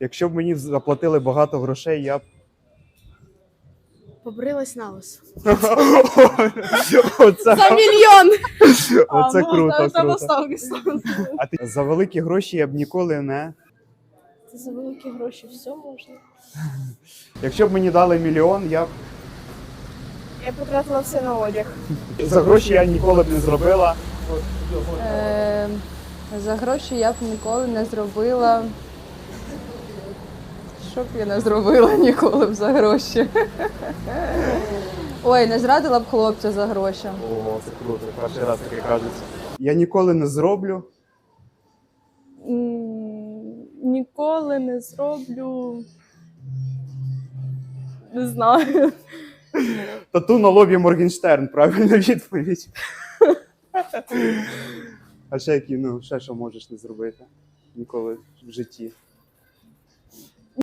Якщо б мені заплатили багато грошей, я б. Побрилась на лисо. Оце, За мільйон! оце круто, круто. А ти за великі гроші я б ніколи не. Це за великі гроші все можна. Якщо б мені дали мільйон, я б Я потратила все на одяг. за гроші я ніколи б не зробила. Е, За гроші я б ніколи не зробила. Що б я не зробила ніколи б за гроші? Ой, не зрадила б хлопця за гроші. О, це круто, перший раз таке кажеться. Я ніколи не зроблю. Ніколи не зроблю. Не знаю. Тату на лобі Моргенштерн, правильна відповідь. А ще які, ну, ще що можеш не зробити ніколи в житті.